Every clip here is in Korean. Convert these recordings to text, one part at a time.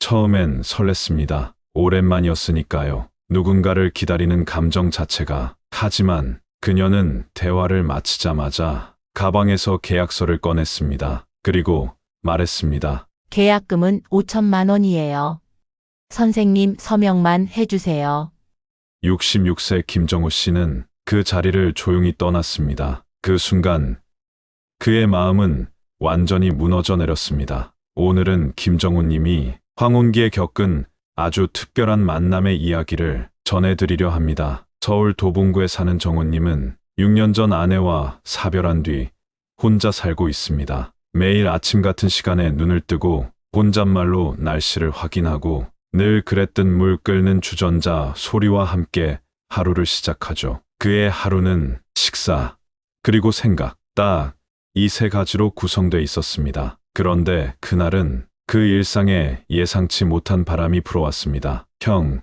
처음엔 설렜습니다. 오랜만이었으니까요. 누군가를 기다리는 감정 자체가. 하지만 그녀는 대화를 마치자마자 가방에서 계약서를 꺼냈습니다. 그리고 말했습니다. 계약금은 5천만 원이에요. 선생님 서명만 해주세요. 66세 김정우 씨는 그 자리를 조용히 떠났습니다. 그 순간 그의 마음은 완전히 무너져 내렸습니다. 오늘은 김정우 님이 황혼기에 겪은 아주 특별한 만남의 이야기를 전해드리려 합니다. 서울 도봉구에 사는 정우 님은 6년 전 아내와 사별한 뒤 혼자 살고 있습니다. 매일 아침 같은 시간에 눈을 뜨고 혼잣말로 날씨를 확인하고 늘 그랬던 물 끓는 주전자 소리와 함께 하루를 시작하죠. 그의 하루는 식사, 그리고 생각, 딱 이 세 가지로 구성돼 있었습니다. 그런데 그날은 그 일상에 예상치 못한 바람이 불어왔습니다. 형,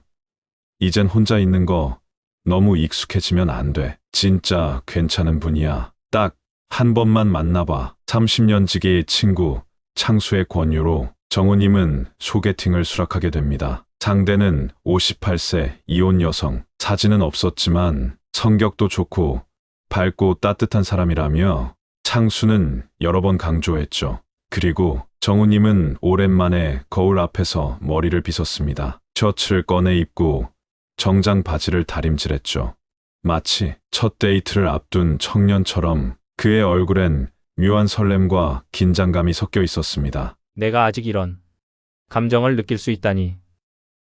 이젠 혼자 있는 거 너무 익숙해지면 안 돼. 진짜 괜찮은 분이야. 딱 한 번만 만나봐. 30년 지기의 친구 창수의 권유로 정우님은 소개팅을 수락하게 됩니다. 상대는 58세 이혼 여성. 사진은 없었지만 성격도 좋고 밝고 따뜻한 사람이라며 창수는 여러 번 강조했죠. 그리고 정우님은 오랜만에 거울 앞에서 머리를 빗었습니다. 셔츠를 꺼내 입고 정장 바지를 다림질했죠. 마치 첫 데이트를 앞둔 청년처럼 그의 얼굴엔 묘한 설렘과 긴장감이 섞여 있었습니다. 내가 아직 이런 감정을 느낄 수 있다니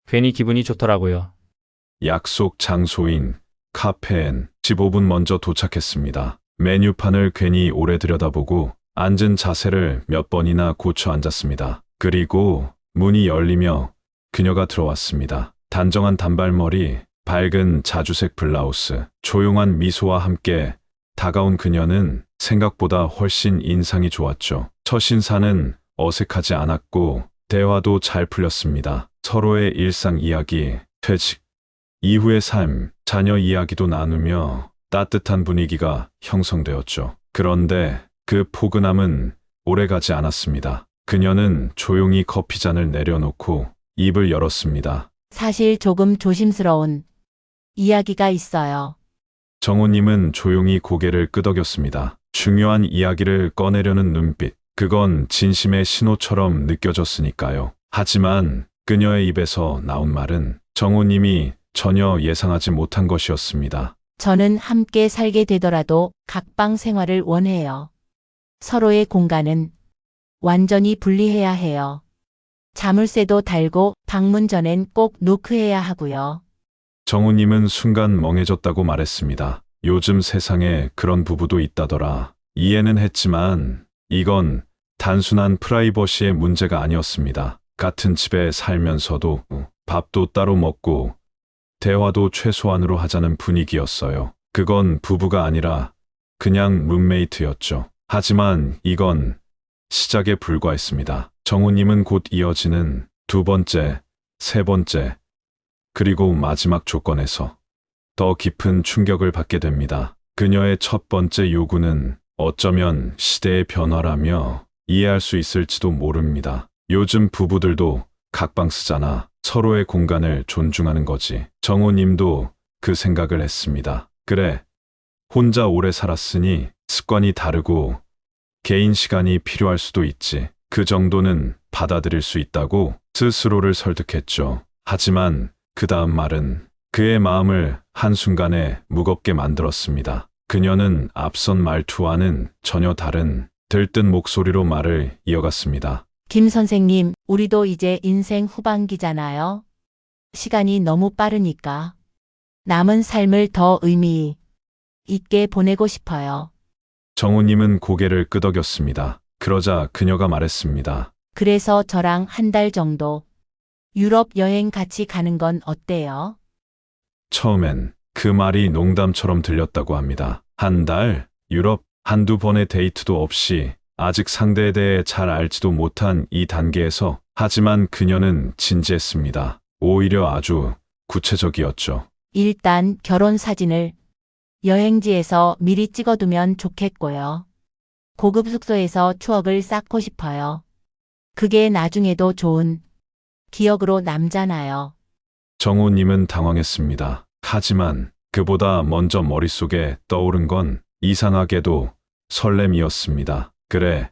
괜히 기분이 좋더라고요. 약속 장소인 카페엔 15분 먼저 도착했습니다. 메뉴판을 괜히 오래 들여다보고 앉은 자세를 몇 번이나 고쳐 앉았습니다. 그리고 문이 열리며 그녀가 들어왔습니다. 단정한 단발머리, 밝은 자주색 블라우스, 조용한 미소와 함께 다가온 그녀는 생각보다 훨씬 인상이 좋았죠. 첫 신사는 어색하지 않았고 대화도 잘 풀렸습니다. 서로의 일상 이야기, 퇴직, 이후의 삶, 자녀 이야기도 나누며 따뜻한 분위기가 형성되었죠. 그런데 그 포근함은 오래가지 않았습니다. 그녀는 조용히 커피잔을 내려놓고 입을 열었습니다. 사실 조금 조심스러운 이야기가 있어요. 정우님은 조용히 고개를 끄덕였습니다. 중요한 이야기를 꺼내려는 눈빛. 그건 진심의 신호처럼 느껴졌으니까요. 하지만 그녀의 입에서 나온 말은 정우님이 전혀 예상하지 못한 것이었습니다. 저는 함께 살게 되더라도 각방 생활을 원해요. 서로의 공간은 완전히 분리해야 해요. 자물쇠도 달고 방문 전엔 꼭 노크해야 하고요. 정우님은 순간 멍해졌다고 말했습니다. 요즘 세상에 그런 부부도 있다더라. 이해는 했지만 이건 단순한 프라이버시의 문제가 아니었습니다. 같은 집에 살면서도 밥도 따로 먹고 대화도 최소한으로 하자는 분위기였어요. 그건 부부가 아니라 그냥 룸메이트였죠. 하지만 이건 시작에 불과했습니다. 정우님은 곧 이어지는 두 번째, 세 번째, 그리고 마지막 조건에서 더 깊은 충격을 받게 됩니다. 그녀의 첫 번째 요구는 어쩌면 시대의 변화라며 이해할 수 있을지도 모릅니다. 요즘 부부들도 각방 쓰잖아. 서로의 공간을 존중하는 거지. 정우님도 그 생각을 했습니다. 그래. 혼자 오래 살았으니 습관이 다르고 개인 시간이 필요할 수도 있지. 그 정도는 받아들일 수 있다고 스스로를 설득했죠. 하지만 그 다음 말은 그의 마음을 한순간에 무겁게 만들었습니다. 그녀는 앞선 말투와는 전혀 다른 들뜬 목소리로 말을 이어갔습니다. 김 선생님, 우리도 이제 인생 후반기잖아요. 시간이 너무 빠르니까. 남은 삶을 더 의미 있게 보내고 싶어요. 정우님은 고개를 끄덕였습니다. 그러자 그녀가 말했습니다. 그래서 저랑 한 달 정도 유럽 여행 같이 가는 건 어때요? 처음엔 그 말이 농담처럼 들렸다고 합니다. 한 달, 유럽, 한두 번의 데이트도 없이 아직 상대에 대해 잘 알지도 못한 이 단계에서 하지만 그녀는 진지했습니다. 오히려 아주 구체적이었죠. 일단 결혼 사진을 여행지에서 미리 찍어두면 좋겠고요. 고급 숙소에서 추억을 쌓고 싶어요. 그게 나중에도 좋은 기억으로 남잖아요. 정우님은 당황했습니다. 하지만 그보다 먼저 머릿속에 떠오른 건 이상하게도 설렘이었습니다. 그래.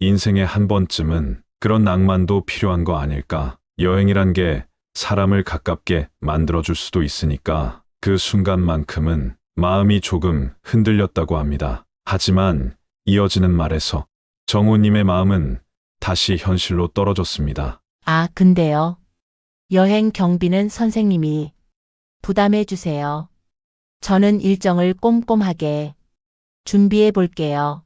인생에 한 번쯤은 그런 낭만도 필요한 거 아닐까. 여행이란 게 사람을 가깝게 만들어줄 수도 있으니까 그 순간만큼은 마음이 조금 흔들렸다고 합니다. 하지만 이어지는 말에서 정우님의 마음은 다시 현실로 떨어졌습니다. 아, 근데요. 여행 경비는 선생님이 부담해 주세요. 저는 일정을 꼼꼼하게 준비해 볼게요.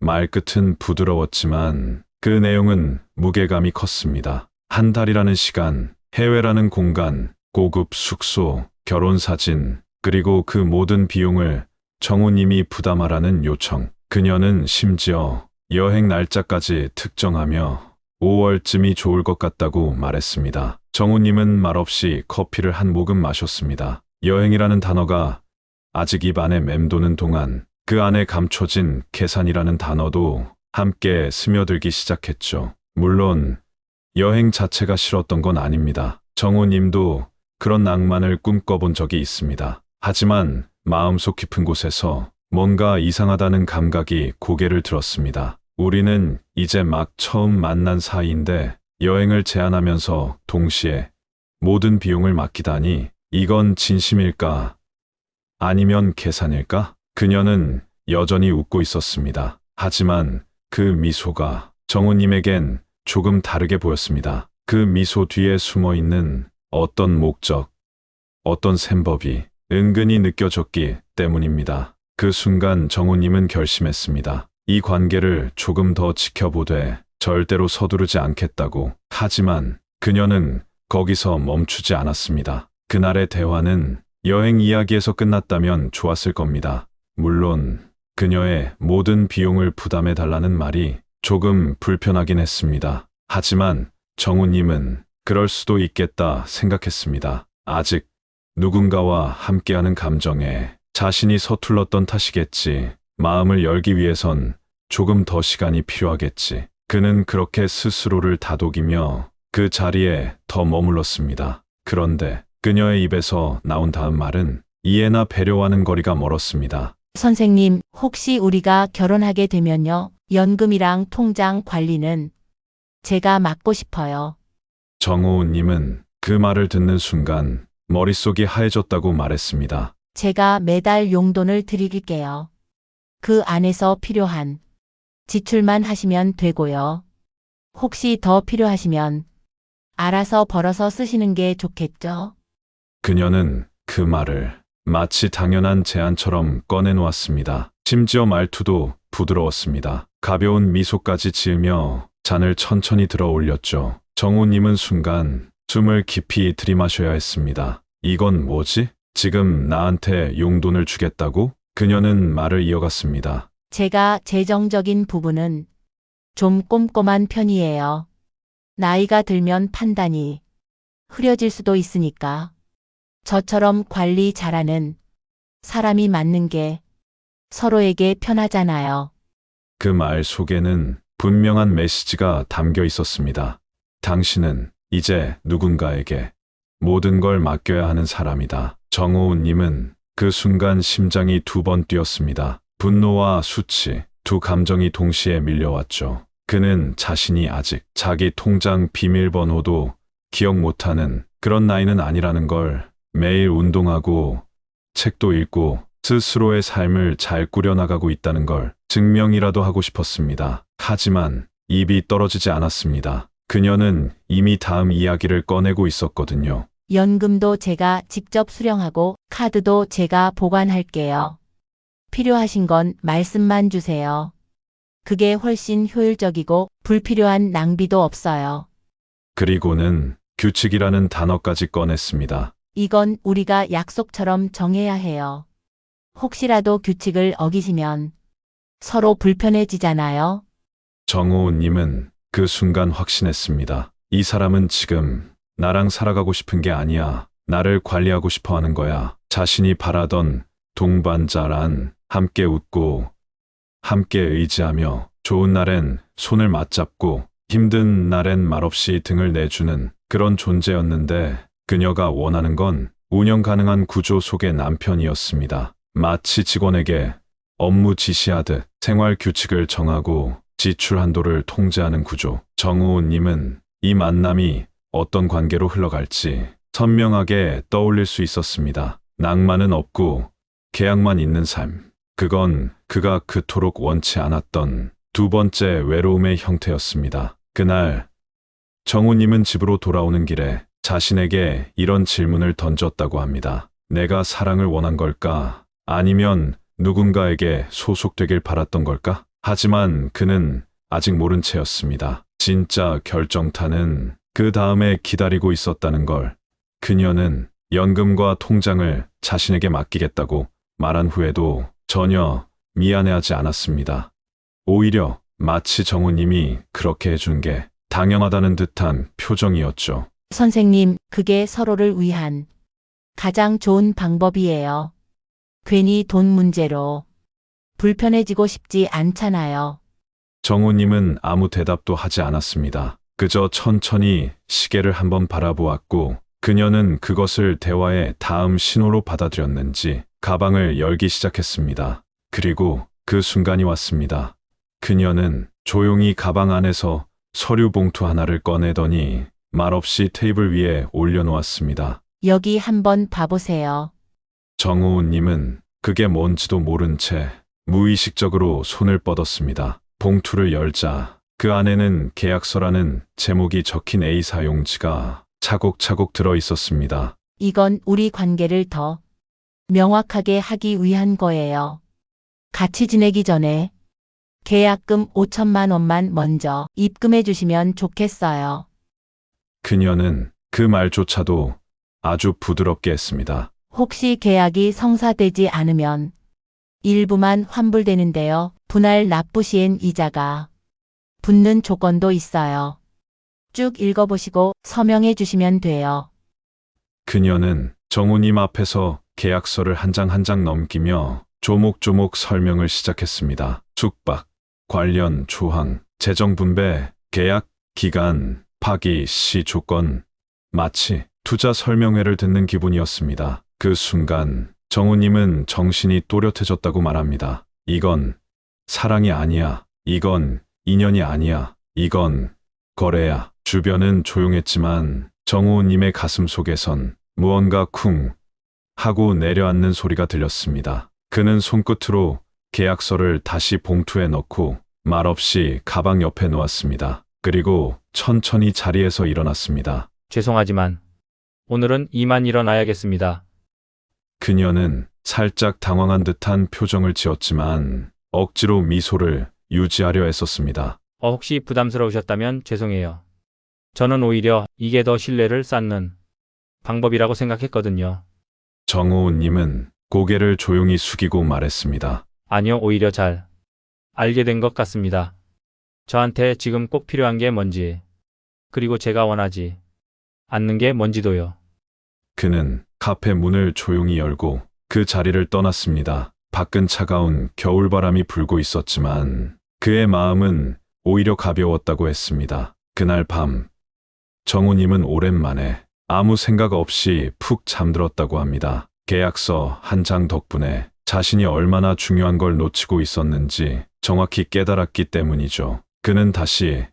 말끝은 부드러웠지만 그 내용은 무게감이 컸습니다. 한 달이라는 시간, 해외라는 공간, 고급 숙소, 결혼 사진, 그리고 그 모든 비용을 정우님이 부담하라는 요청. 그녀는 심지어 여행 날짜까지 특정하며 5월쯤이 좋을 것 같다고 말했습니다. 정우님은 말없이 커피를 한 모금 마셨습니다. 여행이라는 단어가 아직 입안에 맴도는 동안 그 안에 감춰진 계산이라는 단어도 함께 스며들기 시작했죠. 물론 여행 자체가 싫었던 건 아닙니다. 정우님도 그런 낭만을 꿈꿔본 적이 있습니다. 하지만 마음속 깊은 곳에서 뭔가 이상하다는 감각이 고개를 들었습니다. 우리는 이제 막 처음 만난 사이인데 여행을 제안하면서 동시에 모든 비용을 맡기다니 이건 진심일까? 아니면 계산일까? 그녀는 여전히 웃고 있었습니다. 하지만 그 미소가 정우님에겐 조금 다르게 보였습니다. 그 미소 뒤에 숨어 있는 어떤 목적, 어떤 셈법이 은근히 느껴졌기 때문입니다. 그 순간 정우님은 결심했습니다. 이 관계를 조금 더 지켜보되 절대로 서두르지 않겠다고. 하지만 그녀는 거기서 멈추지 않았습니다. 그날의 대화는 여행 이야기에서 끝났다면 좋았을 겁니다. 물론 그녀의 모든 비용을 부담해 달라는 말이 조금 불편하긴 했습니다. 하지만 정우님은 그럴 수도 있겠다 생각했습니다. 아직 누군가와 함께하는 감정에 자신이 서툴렀던 탓이겠지. 마음을 열기 위해선 조금 더 시간이 필요하겠지. 그는 그렇게 스스로를 다독이며 그 자리에 더 머물렀습니다. 그런데 그녀의 입에서 나온 다음 말은 이해나 배려와는 거리가 멀었습니다. 선생님, 혹시 우리가 결혼하게 되면요. 연금이랑 통장 관리는 제가 맡고 싶어요. 정호우님은 그 말을 듣는 순간 머릿속이 하얘졌다고 말했습니다. 제가 매달 용돈을 드릴게요. 그 안에서 필요한 지출만 하시면 되고요. 혹시 더 필요하시면 알아서 벌어서 쓰시는 게 좋겠죠? 그녀는 그 말을 마치 당연한 제안처럼 꺼내놓았습니다. 심지어 말투도 부드러웠습니다. 가벼운 미소까지 지으며 잔을 천천히 들어 올렸죠. 정우님은 순간 숨을 깊이 들이마셔야 했습니다. 이건 뭐지? 지금 나한테 용돈을 주겠다고? 그녀는 말을 이어갔습니다. 제가 재정적인 부분은 좀 꼼꼼한 편이에요. 나이가 들면 판단이 흐려질 수도 있으니까. 저처럼 관리 잘하는 사람이 맞는 게 서로에게 편하잖아요. 그 말 속에는 분명한 메시지가 담겨 있었습니다. 당신은 이제 누군가에게 모든 걸 맡겨야 하는 사람이다. 정호우님은 그 순간 심장이 두 번 뛰었습니다. 분노와 수치, 두 감정이 동시에 밀려왔죠. 그는 자신이 아직 자기 통장 비밀번호도 기억 못하는 그런 나이는 아니라는 걸 매일 운동하고 책도 읽고 스스로의 삶을 잘 꾸려나가고 있다는 걸 증명이라도 하고 싶었습니다. 하지만 입이 떨어지지 않았습니다. 그녀는 이미 다음 이야기를 꺼내고 있었거든요. 연금도 제가 직접 수령하고 카드도 제가 보관할게요. 필요하신 건 말씀만 주세요. 그게 훨씬 효율적이고 불필요한 낭비도 없어요. 그리고는 규칙이라는 단어까지 꺼냈습니다. 이건 우리가 약속처럼 정해야 해요. 혹시라도 규칙을 어기시면 서로 불편해지잖아요. 정호우님은 그 순간 확신했습니다. 이 사람은 지금 나랑 살아가고 싶은 게 아니야. 나를 관리하고 싶어 하는 거야. 자신이 바라던 동반자란 함께 웃고 함께 의지하며 좋은 날엔 손을 맞잡고 힘든 날엔 말없이 등을 내주는 그런 존재였는데 그녀가 원하는 건 운영 가능한 구조 속의 남편이었습니다. 마치 직원에게 업무 지시하듯 생활 규칙을 정하고 지출 한도를 통제하는 구조. 정우호님은 이 만남이 어떤 관계로 흘러갈지 선명하게 떠올릴 수 있었습니다. 낭만은 없고 계약만 있는 삶. 그건 그가 그토록 원치 않았던 두 번째 외로움의 형태였습니다. 그날 정우님은 집으로 돌아오는 길에 자신에게 이런 질문을 던졌다고 합니다. 내가 사랑을 원한 걸까? 아니면 누군가에게 소속되길 바랐던 걸까? 하지만 그는 아직 모른 채였습니다. 진짜 결정타는 그 다음에 기다리고 있었다는 걸. 그녀는 연금과 통장을 자신에게 맡기겠다고 말한 후에도 전혀 미안해하지 않았습니다. 오히려 마치 정우님이 그렇게 해준 게 당연하다는 듯한 표정이었죠. 선생님, 그게 서로를 위한 가장 좋은 방법이에요. 괜히 돈 문제로 불편해지고 싶지 않잖아요. 정우님은 아무 대답도 하지 않았습니다. 그저 천천히 시계를 한번 바라보았고 그녀는 그것을 대화의 다음 신호로 받아들였는지 가방을 열기 시작했습니다. 그리고 그 순간이 왔습니다. 그녀는 조용히 가방 안에서 서류 봉투 하나를 꺼내더니 말없이 테이블 위에 올려놓았습니다. 여기 한번 봐보세요. 정우님은 그게 뭔지도 모른 채 무의식적으로 손을 뻗었습니다. 봉투를 열자 그 안에는 계약서라는 제목이 적힌 A4 용지가 차곡차곡 들어 있었습니다. 이건 우리 관계를 더 명확하게 하기 위한 거예요. 같이 지내기 전에 계약금 5천만 원만 먼저 입금해 주시면 좋겠어요. 그녀는 그 말조차도 아주 부드럽게 했습니다. 혹시 계약이 성사되지 않으면 일부만 환불되는데요. 분할 납부 시엔 이자가 붙는 조건도 있어요. 쭉 읽어보시고 서명해 주시면 돼요. 그녀는 정우님 앞에서 계약서를 한 장 한 장 넘기며 조목조목 설명을 시작했습니다. 숙박, 관련 조항, 재정 분배, 계약, 기간, 파기, 시 조건, 마치 투자 설명회를 듣는 기분이었습니다. 그 순간 정우님은 정신이 또렷해졌다고 말합니다. 이건 사랑이 아니야. 이건 인연이 아니야. 이건 거래야. 주변은 조용했지만 정우님의 가슴 속에선 무언가 쿵 하고 내려앉는 소리가 들렸습니다. 그는 손끝으로 계약서를 다시 봉투에 넣고 말없이 가방 옆에 놓았습니다. 그리고 천천히 자리에서 일어났습니다. 죄송하지만 오늘은 이만 일어나야겠습니다. 그녀는 살짝 당황한 듯한 표정을 지었지만 억지로 미소를 유지하려 애썼습니다. 어, 혹시 부담스러우셨다면 죄송해요. 저는 오히려 이게 더 신뢰를 쌓는 방법이라고 생각했거든요. 정우님은 고개를 조용히 숙이고 말했습니다. 아니요, 오히려 잘 알게 된 것 같습니다. 저한테 지금 꼭 필요한 게 뭔지, 그리고 제가 원하지 않는 게 뭔지도요. 그는 카페 문을 조용히 열고 그 자리를 떠났습니다. 밖은 차가운 겨울바람이 불고 있었지만 그의 마음은 오히려 가벼웠다고 했습니다. 그날 밤 정우님은 오랜만에 아무 생각 없이 푹 잠들었다고 합니다. 계약서 한 장 덕분에 자신이 얼마나 중요한 걸 놓치고 있었는지 정확히 깨달았기 때문이죠. 그는 다시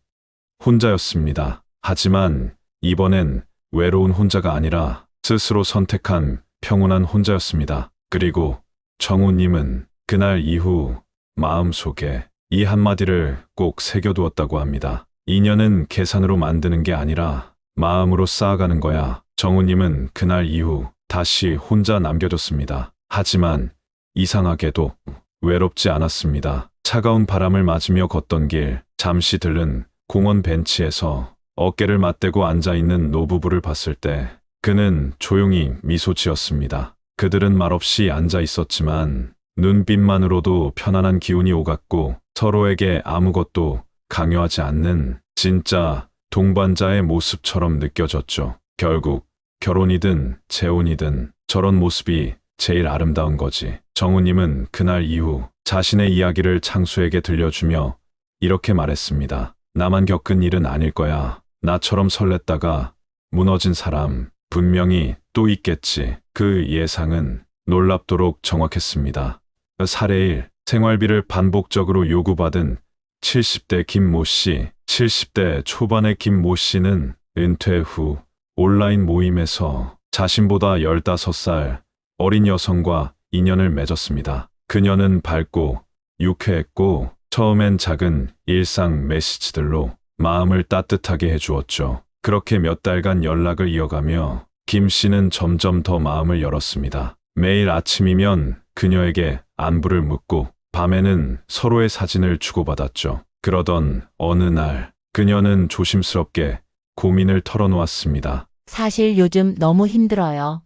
혼자였습니다. 하지만 이번엔 외로운 혼자가 아니라 스스로 선택한 평온한 혼자였습니다. 그리고 정우님은 그날 이후 마음속에 이 한마디를 꼭 새겨두었다고 합니다. 인연은 계산으로 만드는 게 아니라 마음으로 쌓아가는 거야. 정우님은 그날 이후 다시 혼자 남겨뒀습니다. 하지만 이상하게도 외롭지 않았습니다. 차가운 바람을 맞으며 걷던 길, 잠시 들른 공원 벤치에서 어깨를 맞대고 앉아있는 노부부를 봤을 때 그는 조용히 미소 지었습니다. 그들은 말없이 앉아 있었지만 눈빛만으로도 편안한 기운이 오갔고 서로에게 아무것도 강요하지 않는 진짜 동반자의 모습처럼 느껴졌죠. 결국 결혼이든 재혼이든 저런 모습이 제일 아름다운 거지. 정우님은 그날 이후 자신의 이야기를 창수에게 들려주며 이렇게 말했습니다. 나만 겪은 일은 아닐 거야. 나처럼 설렜다가 무너진 사람, 분명히 또 있겠지. 그 예상은 놀랍도록 정확했습니다. 살해 일, 생활비를 반복적으로 요구받은 70대 김모 씨, 70대 초반의 김모 씨는 은퇴 후 온라인 모임에서 자신보다 15살 어린 여성과 인연을 맺었습니다. 그녀는 밝고 유쾌했고 처음엔 작은 일상 메시지들로 마음을 따뜻하게 해주었죠. 그렇게 몇 달간 연락을 이어가며 김 씨는 점점 더 마음을 열었습니다. 매일 아침이면 그녀에게 안부를 묻고 밤에는 서로의 사진을 주고받았죠. 그러던 어느 날 그녀는 조심스럽게 고민을 털어놓았습니다. 사실 요즘 너무 힘들어요.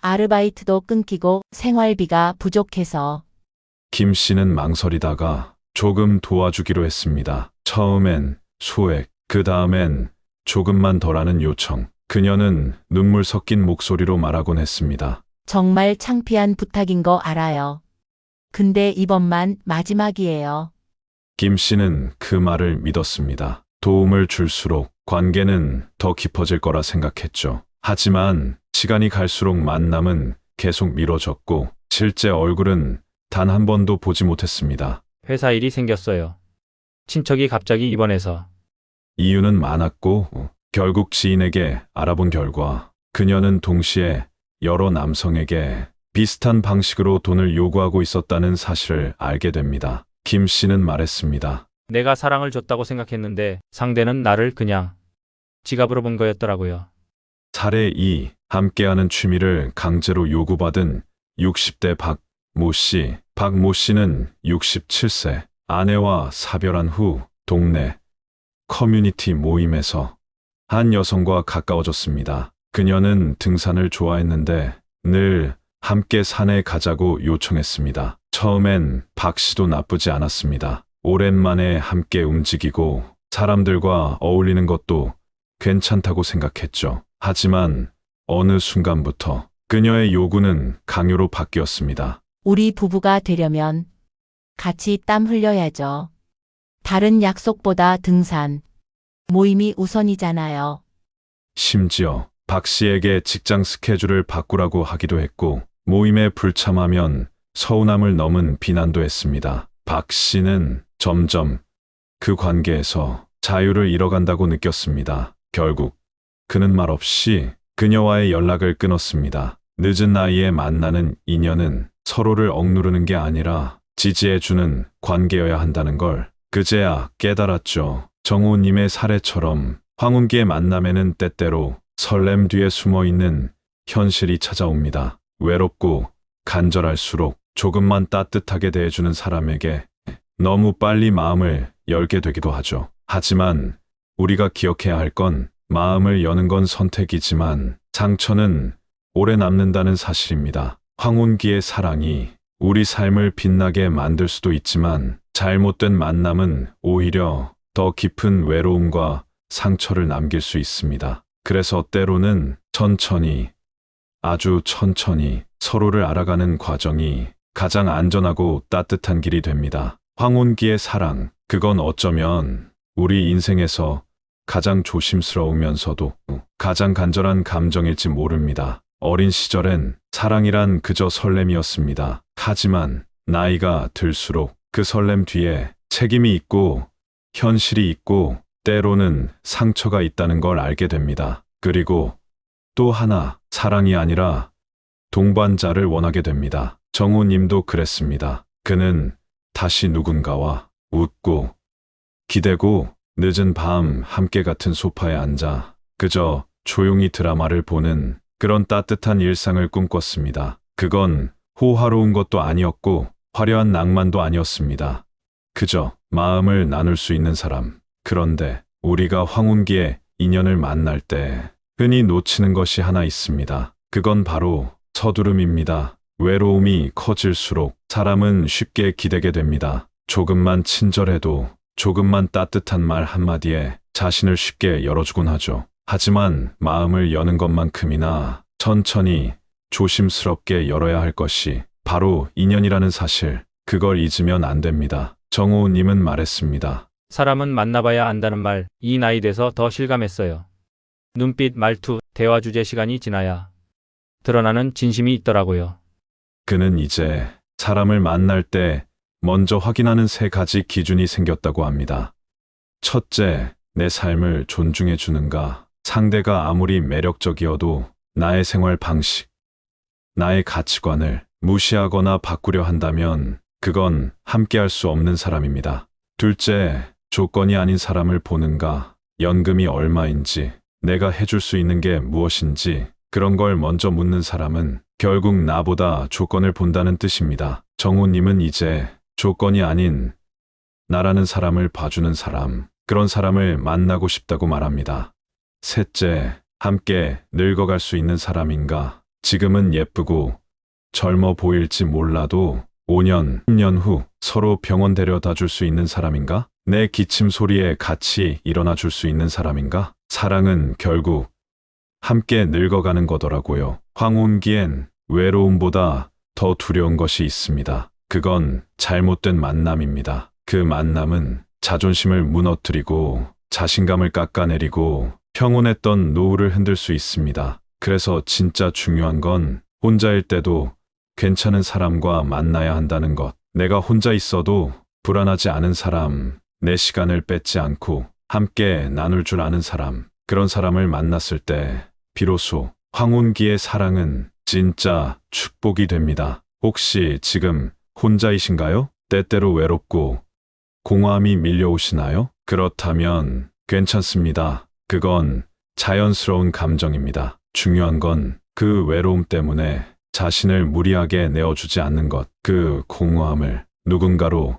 아르바이트도 끊기고 생활비가 부족해서 김 씨는 망설이다가 조금 도와주기로 했습니다. 처음엔 소액, 그 다음엔 조금만 더라는 요청. 그녀는 눈물 섞인 목소리로 말하곤 했습니다. 정말 창피한 부탁인 거 알아요. 근데 이번만 마지막이에요. 김 씨는 그 말을 믿었습니다. 도움을 줄수록 관계는 더 깊어질 거라 생각했죠. 하지만 시간이 갈수록 만남은 계속 미뤄졌고 실제 얼굴은 단 한 번도 보지 못했습니다. 회사 일이 생겼어요. 친척이 갑자기 입원해서 이유는 많았고 결국 지인에게 알아본 결과 그녀는 동시에 여러 남성에게 비슷한 방식으로 돈을 요구하고 있었다는 사실을 알게 됩니다. 김 씨는 말했습니다. 내가 사랑을 줬다고 생각했는데 상대는 나를 그냥 지갑으로 본 거였더라고요. 살해 2. 함께하는 취미를 강제로 요구받은 60대 박 모 씨. 박 모 씨는 67세 아내와 사별한 후 동네 커뮤니티 모임에서 한 여성과 가까워졌습니다. 그녀는 등산을 좋아했는데 늘 함께 산에 가자고 요청했습니다. 처음엔 박 씨도 나쁘지 않았습니다. 오랜만에 함께 움직이고 사람들과 어울리는 것도 괜찮다고 생각했죠. 하지만 어느 순간부터 그녀의 요구는 강요로 바뀌었습니다. 우리 부부가 되려면 같이 땀 흘려야죠. 다른 약속보다 등산, 모임이 우선이잖아요. 심지어 박 씨에게 직장 스케줄을 바꾸라고 하기도 했고 모임에 불참하면 서운함을 넘은 비난도 했습니다. 박 씨는 점점 그 관계에서 자유를 잃어간다고 느꼈습니다. 결국 그는 말없이 그녀와의 연락을 끊었습니다. 늦은 나이에 만나는 인연은 서로를 억누르는 게 아니라 지지해주는 관계여야 한다는 걸 그제야 깨달았죠. 정호님의 사례처럼 황운기의 만남에는 때때로 설렘 뒤에 숨어 있는 현실이 찾아옵니다. 외롭고 간절할수록 조금만 따뜻하게 대해주는 사람에게 너무 빨리 마음을 열게 되기도 하죠. 하지만 우리가 기억해야 할 건 마음을 여는 건 선택이지만 상처는 오래 남는다는 사실입니다. 황혼기의 사랑이 우리 삶을 빛나게 만들 수도 있지만 잘못된 만남은 오히려 더 깊은 외로움과 상처를 남길 수 있습니다. 그래서 때로는 천천히, 아주 천천히 서로를 알아가는 과정이 가장 안전하고 따뜻한 길이 됩니다. 황혼기의 사랑, 그건 어쩌면 우리 인생에서 가장 조심스러우면서도 가장 간절한 감정일지 모릅니다. 어린 시절엔 사랑이란 그저 설렘이었습니다. 하지만 나이가 들수록 그 설렘 뒤에 책임이 있고 현실이 있고 때로는 상처가 있다는 걸 알게 됩니다. 그리고 또 하나 사랑이 아니라 동반자를 원하게 됩니다. 정우 님도 그랬습니다. 그는 다시 누군가와 웃고 기대고 늦은 밤 함께 같은 소파에 앉아 그저 조용히 드라마를 보는 그런 따뜻한 일상을 꿈꿨습니다. 그건 호화로운 것도 아니었고 화려한 낭만도 아니었습니다. 그저 마음을 나눌 수 있는 사람. 그런데 우리가 황운기에 인연을 만날 때 흔히 놓치는 것이 하나 있습니다. 그건 바로 서두름입니다. 외로움이 커질수록 사람은 쉽게 기대게 됩니다. 조금만 친절해도 조금만 따뜻한 말 한마디에 자신을 쉽게 열어주곤 하죠. 하지만 마음을 여는 것만큼이나 천천히 조심스럽게 열어야 할 것이 바로 인연이라는 사실, 그걸 잊으면 안 됩니다. 정호우님은 말했습니다. 사람은 만나봐야 안다는 말, 이 나이 돼서 더 실감했어요. 눈빛, 말투, 대화 주제 시간이 지나야 드러나는 진심이 있더라고요. 그는 이제 사람을 만날 때 먼저 확인하는 세 가지 기준이 생겼다고 합니다. 첫째, 내 삶을 존중해 주는가. 상대가 아무리 매력적이어도 나의 생활 방식, 나의 가치관을 무시하거나 바꾸려 한다면 그건 함께 할 수 없는 사람입니다. 둘째, 조건이 아닌 사람을 보는가. 연금이 얼마인지, 내가 해줄 수 있는 게 무엇인지, 그런 걸 먼저 묻는 사람은 결국 나보다 조건을 본다는 뜻입니다. 정우님은 이제 조건이 아닌 나라는 사람을 봐주는 사람, 그런 사람을 만나고 싶다고 말합니다. 셋째, 함께 늙어갈 수 있는 사람인가? 지금은 예쁘고 젊어 보일지 몰라도 5년, 10년 후 서로 병원 데려다 줄 수 있는 사람인가? 내 기침 소리에 같이 일어나 줄 수 있는 사람인가? 사랑은 결국 함께 늙어가는 거더라고요. 황혼기엔 외로움보다 더 두려운 것이 있습니다. 그건 잘못된 만남입니다. 그 만남은 자존심을 무너뜨리고 자신감을 깎아내리고 평온했던 노후를 흔들 수 있습니다. 그래서 진짜 중요한 건 혼자일 때도 괜찮은 사람과 만나야 한다는 것. 내가 혼자 있어도 불안하지 않은 사람, 내 시간을 뺏지 않고 함께 나눌 줄 아는 사람, 그런 사람을 만났을 때 비로소 황혼기의 사랑은 진짜 축복이 됩니다. 혹시 지금 혼자이신가요? 때때로 외롭고 공허함이 밀려오시나요? 그렇다면 괜찮습니다. 그건 자연스러운 감정입니다. 중요한 건 그 외로움 때문에 자신을 무리하게 내어주지 않는 것, 그 공허함을 누군가로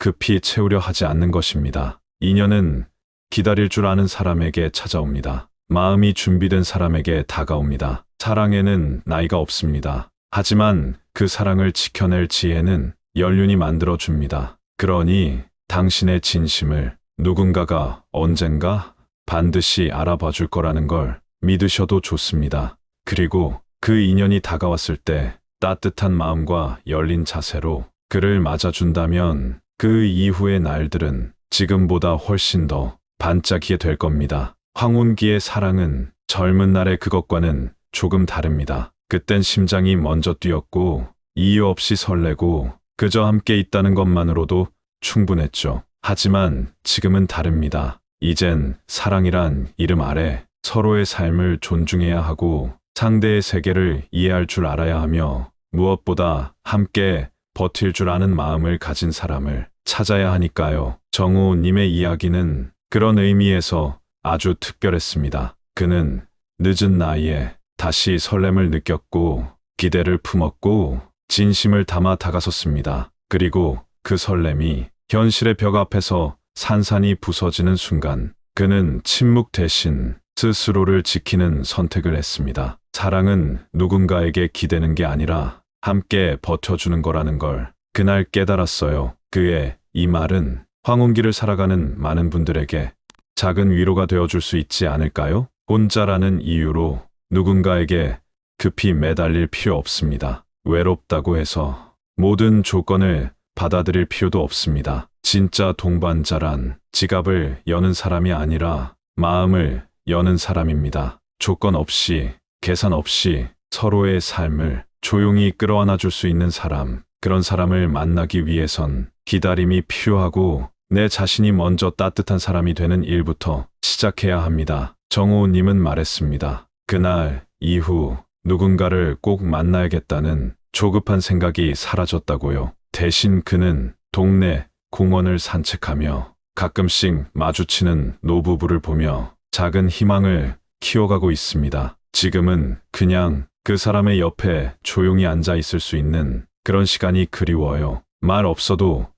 급히 채우려 하지 않는 것입니다. 인연은 기다릴 줄 아는 사람에게 찾아옵니다. 마음이 준비된 사람에게 다가옵니다. 사랑에는 나이가 없습니다. 하지만 그 사랑을 지켜낼 지혜는 연륜이 만들어 줍니다. 그러니 당신의 진심을 누군가가 언젠가 반드시 알아봐 줄 거라는 걸 믿으셔도 좋습니다. 그리고 그 인연이 다가왔을 때 따뜻한 마음과 열린 자세로 그를 맞아준다면 그 이후의 날들은 지금보다 훨씬 더 반짝이게 될 겁니다. 황혼기의 사랑은 젊은 날의 그것과는 조금 다릅니다. 그땐 심장이 먼저 뛰었고 이유 없이 설레고 그저 함께 있다는 것만으로도 충분했죠. 하지만 지금은 다릅니다. 이젠 사랑이란 이름 아래 서로의 삶을 존중해야 하고 상대의 세계를 이해할 줄 알아야 하며 무엇보다 함께 버틸 줄 아는 마음을 가진 사람을 찾아야 하니까요. 정우님의 이야기는 그런 의미에서 아주 특별했습니다. 그는 늦은 나이에 다시 설렘을 느꼈고 기대를 품었고 진심을 담아 다가섰습니다. 그리고 그 설렘이 현실의 벽 앞에서 산산이 부서지는 순간 그는 침묵 대신 스스로를 지키는 선택을 했습니다. 사랑은 누군가에게 기대는 게 아니라 함께 버텨주는 거라는 걸 그날 깨달았어요. 그의 이 말은 황혼기를 살아가는 많은 분들에게 작은 위로가 되어줄 수 있지 않을까요? 혼자라는 이유로 누군가에게 급히 매달릴 필요 없습니다. 외롭다고 해서 모든 조건을 받아들일 필요도 없습니다. 진짜 동반자란 지갑을 여는 사람이 아니라 마음을 여는 사람입니다. 조건 없이, 계산 없이 서로의 삶을 조용히 끌어안아 줄 수 있는 사람, 그런 사람을 만나기 위해선 기다림이 필요하고 내 자신이 먼저 따뜻한 사람이 되는 일부터 시작해야 합니다. 정호님은 말했습니다. 그날 이후 누군가를 꼭 만나야겠다는 조급한 생각이 사라졌다고요. 대신 그는 동네 공원을 산책하며 가끔씩 마주치는 노부부를 보며 작은 희망을 키워가고 있습니다. 지금은 그냥 그 사람의 옆에 조용히 앉아 있을 수 있는 그런 시간이 그리워요. 말 없어도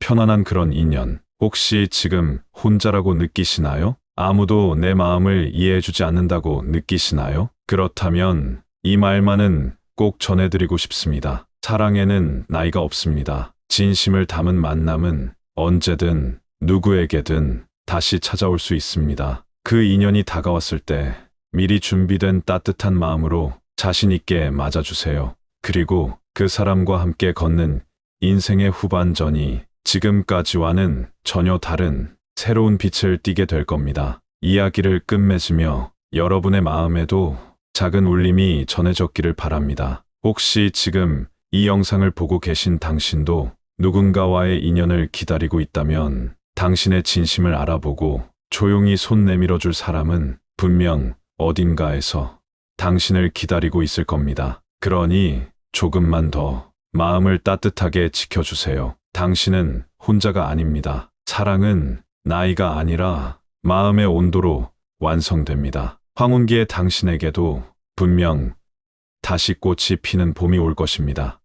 편안한 그런 인연. 혹시 지금 혼자라고 느끼시나요? 아무도 내 마음을 이해해주지 않는다고 느끼시나요? 그렇다면 이 말만은 꼭 전해드리고 싶습니다. 사랑에는 나이가 없습니다. 진심을 담은 만남은 언제든 누구에게든 다시 찾아올 수 있습니다. 그 인연이 다가왔을 때 미리 준비된 따뜻한 마음으로 자신 있게 맞아주세요. 그리고 그 사람과 함께 걷는 인생의 후반전이 지금까지와는 전혀 다른 새로운 빛을 띠게 될 겁니다. 이야기를 끝맺으며 여러분의 마음에도 작은 울림이 전해졌기를 바랍니다. 혹시 지금 이 영상을 보고 계신 당신도 누군가와의 인연을 기다리고 있다면 당신의 진심을 알아보고 조용히 손 내밀어 줄 사람은 분명 어딘가에서 당신을 기다리고 있을 겁니다. 그러니 조금만 더 마음을 따뜻하게 지켜주세요. 당신은 혼자가 아닙니다. 사랑은 나이가 아니라 마음의 온도로 완성됩니다. 황혼기의 당신에게도 분명 다시 꽃이 피는 봄이 올 것입니다.